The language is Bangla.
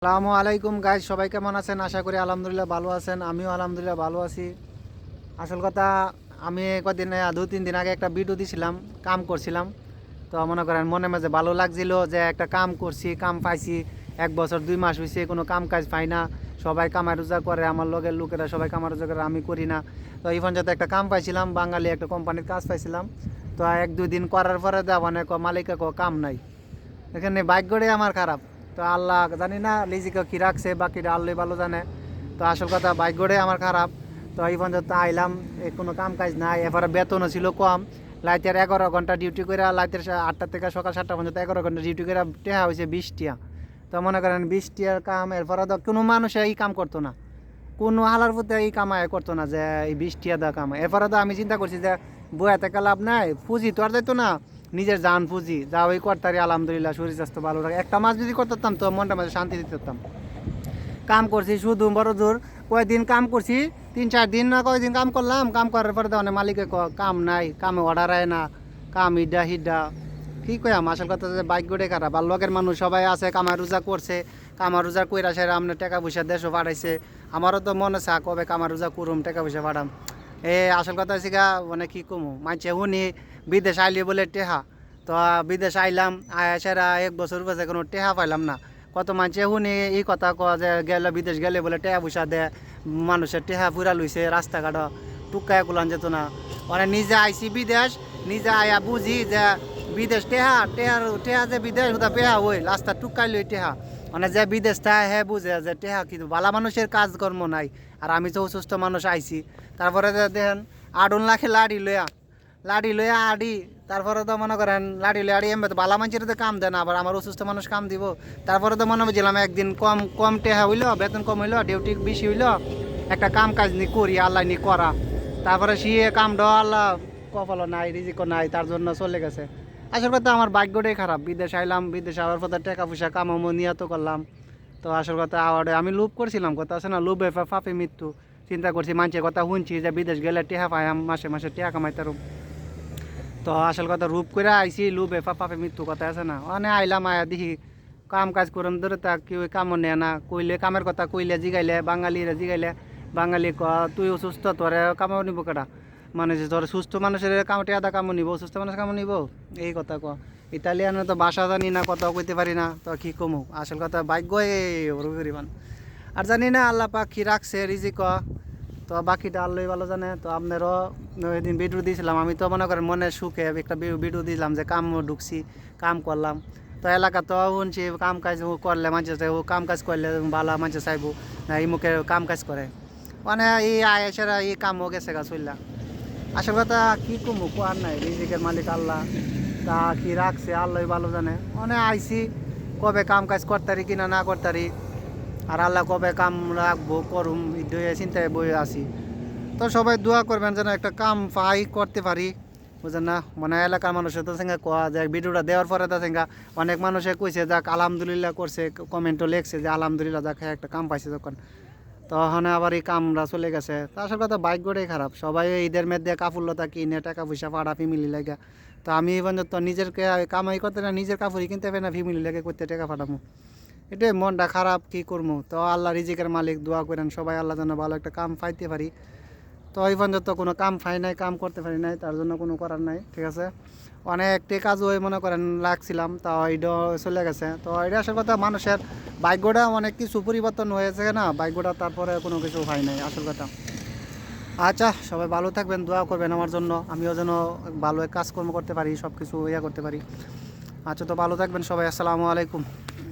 আসসালামু আলাইকুম গাইজ সবাই কেমন আছেন? আশা করি আলহামদুলিল্লাহ ভালো আছেন, আমিও আলহামদুলিল্লাহ ভালো আছি। আসল কথা, আমি কদিন দু তিন দিন আগে একটা ভিডিও দিছিলাম, কাম করছিলাম। তো মনে করেন, মনে মাঝে ভালো লাগছিল যে একটা কাম করছি, কাম পাইছি, এক বছর, দুই মাস হয়েছে কোনো কাম কাজ পাই না। সবাই কামাই রোজা করে, আমার লগের লোকেরা সবাই কামাই রোজা করে, আমি করি না। তো এই পর্যন্ত একটা কাম পাইছিলাম, বাঙালি একটা কোম্পানির কাজ পাইছিলাম। তো এক, দুই দিন করার পরে দেওয়া মানে মালিকা কাম নাই। এখানে ভাগ্যটাই আমার খারাপ। তো আল্লাহ জানি না লিজিকে কী রাখছে বাকিটা আল্লাহ ভালো জানে। তো আসল কথা ভাগ্যটাই আমার খারাপ। তো এই পর্যন্ত আইলাম কোনো কাম কাজ নাই। এবারে বেতনও ছিল কম। লাইতের এগারো ঘণ্টা ডিউটি করে লাইতের সা- আটটা থেকে সকাল সাতটা পর্যন্ত এগারো ঘণ্টা ডিউটি করে টেহা হয়েছে বিশ টিয়া তো মনে করেন বিশ টিয়ার কাম, এরপরে তো কোনো মানুষে এই কাম করতো না। কোনো হালার প্রতি এই কামাই করতো না যে এই বিশ টিয়া দা কামাই। এরপরে তো আমি চিন্তা করছি যে বইয়া থেকে লাভ নাই, পুঁজি তো আর যাইতো না। নিজের জান পুঁজি, যা ওই করতারি, আলহামদুলিল্লাহ, শরীর স্বাস্থ্য ভালো রাখে। একটা মাস যদি করতাম তো মনটা মাঝে শান্তি দিতে পারতাম কাম করছি শুধু, বড় জোর। কয়েকদিন কাম করছি? তিন, চার দিন না কয়েকদিন কাম করলাম? কাম করার পরে অনেক মালিকে কাম নাই, কামে অর্ডার আয় না, কাম ইডা হিডা কি কয়াম আসল কথা যে বাইক গোটে খারাপ আর লোকের মানুষ সবাই আছে কামা রোজা করছে। কামার রোজা কইরা সেরা আপনার টাকা পয়সা দেশও পাঠাইছে। আমারও তো মনে আছে কবে কামা রোজা করুম, টাকা পয়সা পাঠাম। এ, আসল কথা হচ্ছে গা মানে কি কমু? মানছে শুনি, বিদেশ আইলি বলে টেহা। তো, বিদেশ আইলাম সেরা এক বছর বসে কোনো টেহা পাইলাম না। কত মানুষে শুনি, এই কথা ক যে, গেলে, বিদেশ গেলে বলে টেহা পয়সা দে, মানুষের টেহা পুরা লইছে রাস্তাঘাট, টুকায় কুলান যেত না। মানে নিজে আইসি বিদেশ, নিজে আয়া বুঝি যে, বিদেশ টেহা, টেহার, টেহা যে বিদেশ, ওটা পেহা ওই রাস্তা টুকাই লই টেহা। মানে যে বিদেশ থাকে হে বুঝে যে টেহা কিন্তু বালা মানুষের কাজকর্ম নাই। আর আমি তো অসুস্থ মানুষ আইছি, তারপরে দেখেন আডুন লাখে লাড়ি লইয়া লাড়ি লইয়া আডি, তারপরে তো মনে করেন লাড়ি লইয়া আডি, এমনি বালা মানুষের তো কাম দেন আবার আমার অসুস্থ মানুষ কাম দিব। তারপরে তো মনে বুঝলাম একদিন কম কম টেহা হইল, বেতন কম হইল, ডিউটি বেশি হইল, একটা কাম কাজ নি করি, আল্লাহ নি করা। তারপরে সিয়ে কাম ড আল্লাহ কপালও নাই, রিজিকও নাই, তার জন্য চলে গেছে। আসল কথা আমার ভাগ্যটাই খারাপ। বিদেশ আইলাম, বিদেশে আবার পথে টাকা পয়সা কামামো নিয়ত করলাম। তো আসল কথা আওয়ার্ডে আমি লুপ করছিলাম, কথা আছে না? লোভে ফাপে মৃত্যু। চিন্তা করছি মানুষের কথা শুনছি যে বিদেশ গেলে টেহা পাইম মাসে মাসে টেহা কামাইতারুম তো আসল কথা রূপ করে আইসি লোভে ফাপে মৃত্যু, কথা আছে না? অনেক আইলাম, আয়া দেখি কাম কাজ করম ধরে তা কেউ কামও নেয় না। কইলে, কামের কথা কইলে জিগাইলে, বাঙালিরা জিগাইলে, বাঙালি ক তুই অসুস্থ তোরে কামাও নিব কেটা মানে যে তোর সুস্থ মানুষের কামটি আদা কামও নিব সুস্থ মানুষ কামও নিব? এই কথা ক ইতালিয়ানে তো ভাষা জানি না কথা কইতে পারি না, তো কি কমু? আসল কথা ভাগ্য পরিমাণ। আর জানি না, আল্লাহ পাক কি রাখছে, রিজিক তো বাকিটা আল্লাহ ভালো জানে। তো আপনারও দিন ভিডিও দিয়েছিলাম, আমি তো মনে করেন মনে সুখে একটা ভিডিও দিলাম যে কাম ঢুকছি, কাম করলাম। তো এলাকা তো শুনছি কাম কাজ করলে মানুষ ও কাম কাজ করলে ভালো মানুষ চাইব, না এই মুখে কাম কাজ করে। মানে এই আয়েসেরা এই কামও গেছে গা চললা আসল কথা, কি কমু, কোয়ার নাই, রিজিকের মালিক আল্লাহ। তা কি রাখছে আল্লাহ ভালো জানে। মানে আইসি কবে কাম কাজ করতারি কিনা না করতারি। আর আল্লাহ কবে কাম রাখব, করুম ইডয়ে চিন্তায় বই আসি তো সবাই দোয়া করবেন যেন একটা কাম পাই, করতে পারি। বুঝলেন না? মানে এলাকার মানুষের তো সঙ্গে কোয়া যে ভিডিওটা দেওয়ার পরে তো সঙ্গে অনেক মানুষে কইছে, যাক, আলহামদুলিল্লাহ করছে, কমেন্টও লেখছে যে, আলহামদুলিল্লাহ, যাক হ্যাঁ একটা কাম পাইছে যখন। তখন আবার এই কামরা চলে গেছে। তা আসল কথা, বাইক ভাগ্যটাই খারাপ। সবাই ঈদের মধ্যে কাপড়লতা কিনে টাকা পয়সা পাড়া ফ্যামিলি লাগে। তো আমি এই পর্যন্ত নিজের কামাই করতে না, নিজের কাপড়ই কিনতে পারি না ফ্যামিলি লাগে করতে টাকা পাঠাবো এটাই মনটা খারাপ, কি করব তো আল্লাহ রিজিকের মালিক, দোয়া করেন সবাই আল্লাহ যেন ভালো একটা কাম পাইতে পারি। তো এই পর্যন্ত কোনো কাম পাই নাই, কাম করতে পারি নাই, তার জন্য কোনো করার নাই, ঠিক আছে? অনেকটি কাজ ওই মনে করেন, লাগছিলাম, তা এটা চলে গেছে। তো এটা আসল কথা, মানুষের ভাগ্যটা অনেক কিছু পরিবর্তন হয়েছে না? ভাগ্যটা তারপরে কোনো কিছু হয় নাই, আসল কথা। আচ্ছা সবাই ভালো থাকবেন, দোয়া করবেন আমার জন্য। আমিও যেন ভালো কাজকর্ম করতে পারি সব কিছু ইয়ে করতে পারি। আচ্ছা তো ভালো থাকবেন সবাই। আসসালামু আলাইকুম।